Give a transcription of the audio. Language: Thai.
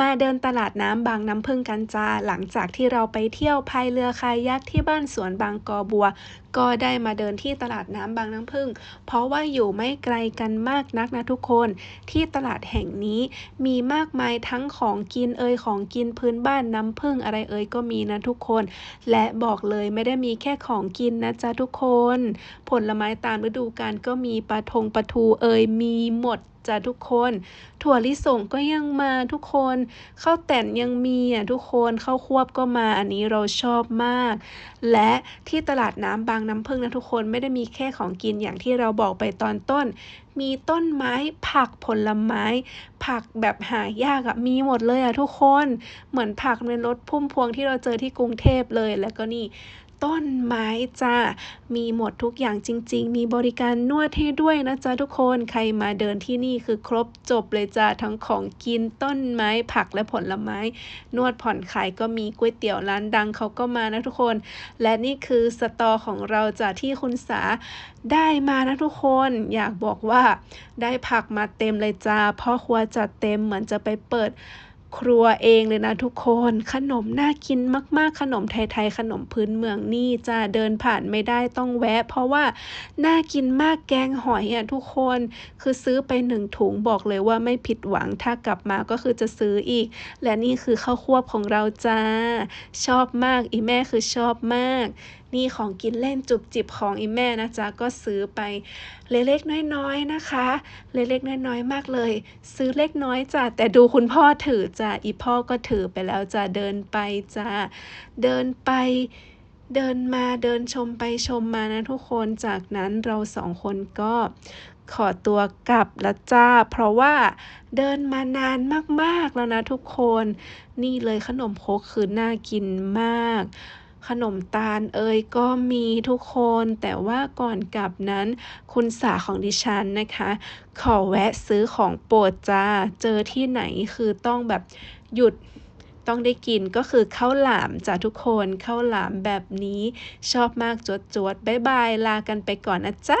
มาเดินตลาดน้ำบางน้ำพึ่งกันจ้า หลังจากที่เราไปเที่ยวพายเรือคายักที่บ้านสวนบางกอบัวก็ได้มาเดินที่ตลาดน้ำบางน้ำพึ่ง เพราะว่าอยู่ไม่ไกลกันมากนักนะทุกคน ที่ตลาดแห่งนี้มีมากมายทั้งของกินเอ่ยของกินพื้นบ้านน้ำพึ่งอะไรเอ่ยก็มีนะทุกคน และบอกเลยไม่ได้มีแค่ของกินนะจ๊ะทุกคน ผลไม้ตามฤดูกาลก็มีปลาทงปลาทูเอ่ยมีหมดจ้ะทุกคน ถั่วลิสงก็ยังมาทุกคนข้าวแต่นยังมีอะทุกคนข้าวควบก็มาอันนี้เราชอบมาก และที่ตลาดน้ำบางน้ำผึ้งนะทุกคนไม่ได้มีแค่ของกินอย่างที่เราบอกไปตอนต้น มีต้นไม้ผักผลไม้ ผักแบบหายากอะมีหมดเลยอะทุกคนเหมือนผักในรถพุ่มพวงที่เราเจอที่กรุงเทพเลยแล้วก็นี่ต้นไม้จ้ามีหมดทุกอย่างจริง ๆ มีบริการนวดให้ด้วยนะจ๊ะทุกคน ใครมาเดินที่นี่คือครบจบเลยจ้าทั้งของกินต้นไม้ผักและผลไม้ นวดผ่อนคลายก็มีก๋วยเตี๋ยวร้านดังเขาก็มานะทุกคน และนี่คือสตอของเราจากที่คุณสาได้มานะทุกคน อยากบอกว่าได้ผักมาเต็มเลยจ้าพ่อครัวจัดเต็มเหมือนจะไปเปิด ครัวเองเลยนะทุกคน ขนมน่ากินมากๆ ขนมไทยๆ ขนมพื้นเมืองนี่จะเดินผ่านไม่ได้ต้องแวะ เพราะว่าน่ากินมากแกงหอยอะทุกคน คือซื้อไปหนึ่งถุงบอกเลยว่าไม่ผิดหวังถ้ากลับมาก็คือจะซื้ออีก และนี่คือข้าวควบของเราจ้า ชอบมากอีแม่คือชอบมากนี่ของกินเล่นจุบจิบของอีแม่นะจ๊ะก็ซื้อไปเล็กๆน้อยๆนะคะ เล็กๆน้อยๆมากเลย ซื้อเล็กน้อยจ้ะแต่ดูคุณพ่อถือจ้าอีพ่อก็ถือไปแล้วจ้ะเดินไปจ้ะเดินไปเดินมาเดินชมไปชมมานะทุกคนจากนั้นเราสองคนก็ขอตัวกลับละจ้า เพราะว่าเดินมานานมากๆแล้วนะทุกคน นี่เลยขนมคกคือน่ากินมาก ขนมตาลเอ่ยก็มีทุกคน แต่ว่าก่อนกลับนั้น คุณสาของดิฉันนะคะ ขอแวะซื้อของโปรดจ้า เจอที่ไหนคือต้องแบบหยุดต้องได้กินก็คือข้าวหลามจ้าทุกคนข้าวหลามแบบนี้ชอบมากจวดจวดๆบ๊ายบาย ลากันไปก่อนนะจ๊ะ